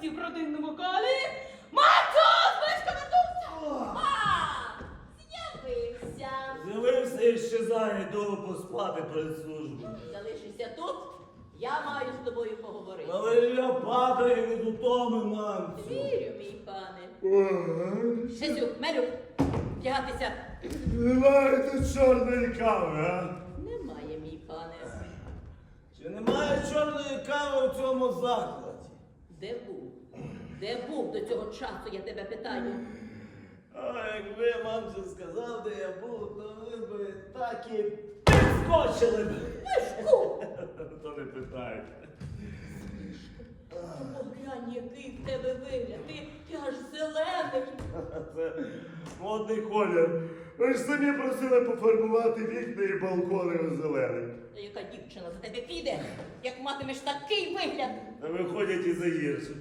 гості в родинному колі. Звичка Матуся! А, з'явився. З'явився і щезає, йду поспати перед службою. Залишися тут, я маю з тобою поговорити. Але я падаю від утоми, мамцю. Вірю, мій пане. Шезю, Мелю, вдягатися. Немає тут чорної кави, а? Немає, мій пане. Чи немає чорної кави у цьому закладі? Де був? Де був до цього часу, я тебе питаю. А якби мамцю сказав, де я був, то ви б так і підскочили б. Мишку! То не питайте. Поглянь, який в тебе вигляд. Ти, ти аж. Це модний колір. Ви ж самі просили пофарбувати вікна і балкони у зелений. Та Яка дівчина за тебе піде, як матимеш такий вигляд? Виходять і за гірше.